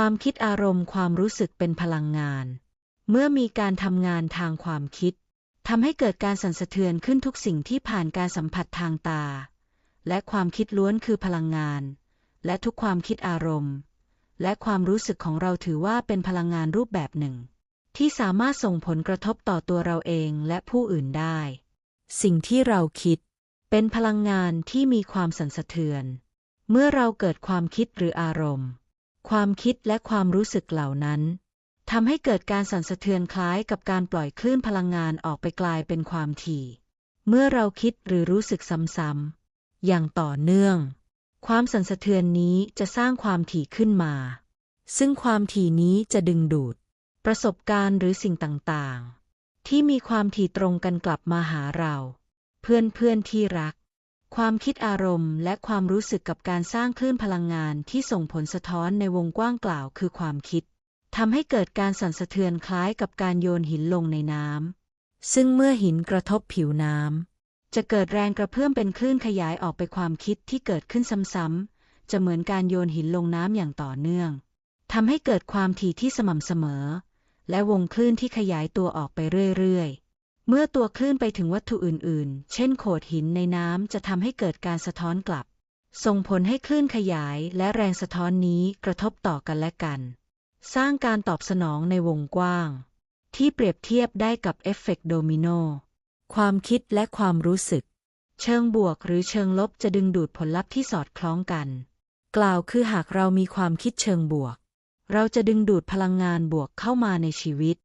ความคิดอารมณ์ความรู้สึกเป็นพลังงาน เมื่อมีการทำงานทางความคิดทำให้เกิดการสั่นสะเทือนขึ้นทุกสิ่งที่ผ่านการสัมผัสทางตา และความคิดล้วนคือพลังงาน และทุกความคิดอารมณ์ และความรู้สึกของเราถือว่าเป็นพลังงานรูปแบบหนึ่ง ที่สามารถส่งผลกระทบต่อตัวเราเองและผู้อื่นได้ สิ่งที่เราคิด เป็นพลังงานที่มีความสั่นสะเทือน เมื่อเราเกิดความคิดหรืออารมณ์ ความคิดและความรู้สึกเหล่านั้นทำให้เกิดการสั่นสะเทือนคล้ายกับการปล่อยคลื่นพลังงานออกไปกลายเป็นความถี่ เมื่อเราคิดหรือรู้สึกซ้ำๆ อย่างต่อเนื่อง ความสั่นสะเทือนนี้จะสร้างความถี่ขึ้นมา ซึ่งความถี่นี้จะดึงดูด ประสบการณ์หรือสิ่งต่างๆ ที่มีความถี่ตรงกันกลับมาหาเรา เพื่อนเพื่อนๆที่รัก ความคิดอารมณ์ และความรู้สึกกับการสร้างคลื่นพลังงานที่ส่งผลสะท้อนในวงกว้างกล่าวคือความคิดทำให้เกิดการสั่นสะเทือนคล้ายกับการโยนหินลงในน้ำซึ่งเมื่อหินกระทบผิวน้ำจะเกิดแรงกระเพื่อมเป็นคลื่นขยายออกไปความคิดที่เกิดขึ้นซ้ำๆจะเหมือนการโยนหินลงน้ำอย่างต่อเนื่องทำให้เกิดความถี่ที่สม่ำเสมอ และวงคลื่นที่ขยายตัวออกไปเรื่อยๆ เมื่อตัวคลื่นไปถึงวัตถุอื่นๆ เช่นโขดหินในน้ำจะทำให้เกิดการสะท้อนกลับ ส่งผลให้คลื่นขยายและแรงสะท้อนนี้กระทบต่อกันและกัน สร้างการตอบสนองในวงกว้าง ที่เปรียบเทียบได้กับเอฟเฟกต์โดมิโน ความคิดและความรู้สึก เชิงบวกหรือเชิงลบจะดึงดูดผลลัพธ์ที่สอดคล้องกัน กล่าวคือหากเรามีความคิดเชิงบวก เราจะดึงดูดพลังงานบวกเข้ามาในชีวิต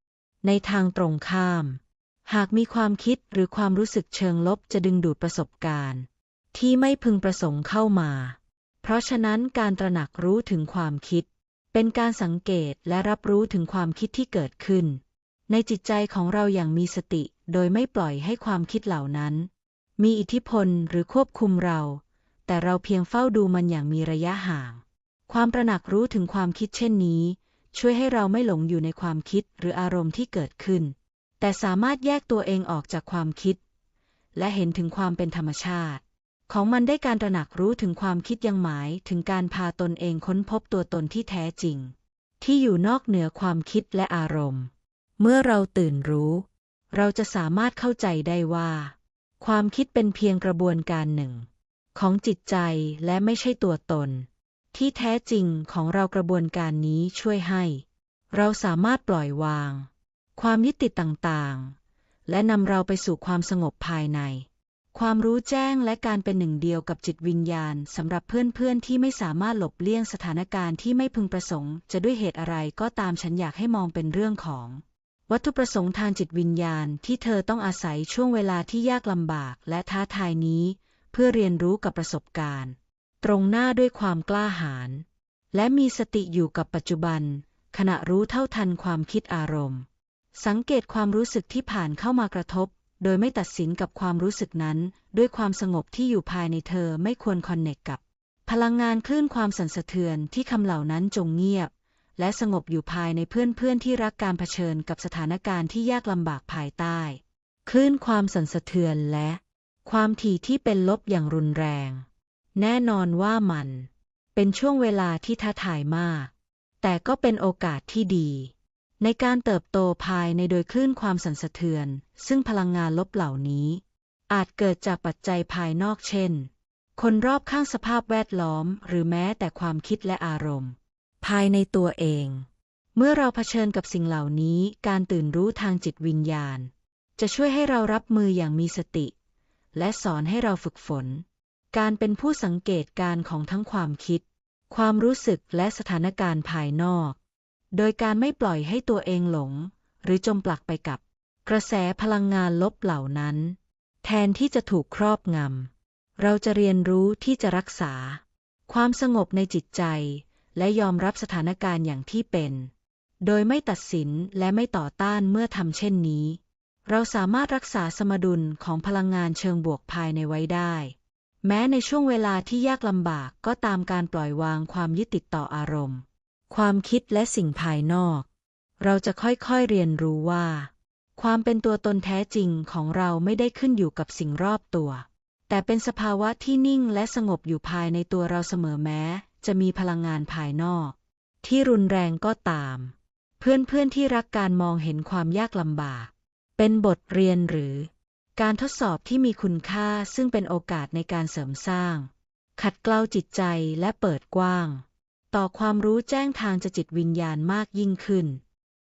ในทางตรงข้าม หากมีความคิดหรือความรู้สึกเชิงลบจะดึงดูดประสบการณ์ ที่ไม่พึงประสงค์เข้ามา เพราะฉะนั้นการตระหนักรู้ถึงความคิด เป็นการสังเกตและรับรู้ถึงความคิดที่เกิดขึ้น ในจิตใจของเราอย่างมีสติ โดยไม่ปล่อยให้ความคิดเหล่านั้น มีอิทธิพลหรือควบคุมเรา แต่เราเพียงเฝ้าดูมันอย่างมีระยะห่าง ความประหนักรู้ถึงความคิดเช่นนี้ ช่วยให้เราไม่หลงอยู่ในความคิดหรืออารมณ์ที่เกิดขึ้น แต่สามารถแยกตัวเองออกจากความคิด และเห็นถึงความเป็นธรรมชาติ ของมันได้การตระหนักรู้ถึงความคิดยังหมายถึงการพาตนเองค้นพบตัวตนที่แท้จริง ที่อยู่นอกเหนือความคิดและอารมณ์ เมื่อเราตื่นรู้ เราจะสามารถเข้าใจได้ว่า ความคิดเป็นเพียงกระบวนการหนึ่ง ของจิตใจและไม่ใช่ตัวตน ที่แท้จริงของเรากระบวนการนี้ช่วยให้ เราสามารถปล่อยวาง ความยึดติดต่างๆ และนำเราไปสู่ความสงบภายใน ความรู้แจ้งและการเป็นหนึ่งเดียวกับจิตวิญญาณสำหรับเพื่อนๆ ที่ไม่สามารถหลบเลี่ยงสถานการณ์ที่ไม่พึงประสงค์ จะด้วยเหตุอะไรก็ตามฉันอยากให้มองเป็นเรื่องของ วัตถุประสงค์ทางจิตวิญญาณที่เธอต้องอาศัยช่วงเวลาที่ยากลำบากและท้าทายนี้ เพื่อเรียนรู้กับประสบการณ์ ตรงหน้าด้วยความกล้าหาญและมีสติอยู่กับปัจจุบัน ขณะรู้เท่าทันความคิดอารมณ์ สังเกตความรู้สึกที่ผ่านเข้ามากระทบ โดยไม่ตัดสินกับความรู้สึกนั้น ด้วยความสงบที่อยู่ภายในเธอไม่ควรคอนเนคกับ พลังงานคลื่นความสั่นสะเทือนที่คำเหล่านั้นจงเงียบ และสงบอยู่ภายในเพื่อนๆที่รักการเผชิญกับสถานการณ์ที่ยากลำบากภายใต้ คลื่นความสั่นสะเทือนและ ความถี่ที่เป็นลบอย่างรุนแรง แน่นอนว่ามัน เป็นช่วงเวลาที่ท้าทายมาก แต่ก็เป็นโอกาสที่ดี ในการเติบโตภายในโดยคลื่นความสั่นสะเทือน ซึ่งพลังงานลบเหล่านี้ อาจเกิดจากปัจจัยภายนอกเช่น คนรอบข้างสภาพแวดล้อม หรือแม้แต่ความคิดและอารมณ์ ภายในตัวเอง เมื่อเราเผชิญกับสิ่งเหล่านี้ การตื่นรู้ทางจิตวิญญาณ จะช่วยให้เรารับมืออย่างมีสติ และสอนให้เราฝึกฝน การเป็นผู้สังเกตการของทั้งความคิด ความรู้สึกและสถานการณ์ภายนอก โดยการไม่ปล่อยให้ตัวเองหลง หรือจมปลักไปกับ กระแสพลังงานลบเหล่านั้น แทนที่จะถูกครอบงำ เราจะเรียนรู้ที่จะรักษา ความสงบในจิตใจ และยอมรับสถานการณ์อย่างที่เป็น โดยไม่ตัดสินและไม่ต่อต้านเมื่อทำเช่นนี้ เราสามารถรักษาสมดุลของพลังงานเชิงบวกภายในไว้ได้ แม้ในช่วงเวลาที่ยากลำบากก็ตามการปล่อยวางความยึดติดต่ออารมณ์ ความคิดและสิ่งภายนอก เราจะค่อยๆเรียนรู้ว่า ความเป็นตัวตนแท้จริงของเราไม่ได้ขึ้นอยู่กับสิ่งรอบตัว แต่เป็นสภาวะที่นิ่งและสงบอยู่ภายในตัวเราเสมอแม้ จะมีพลังงานภายนอก ที่รุนแรงก็ตาม เพื่อนๆที่รักการมองเห็นความยากลำบาก เป็นบทเรียนหรือ การทดสอบที่มีคุณค่าซึ่งเป็นโอกาสในการเสริมสร้าง ขัดเกลาจิตใจและเปิดกว้าง ต่อความรู้แจ้งทางจจิตวิญญาณมากยิ่งขึ้น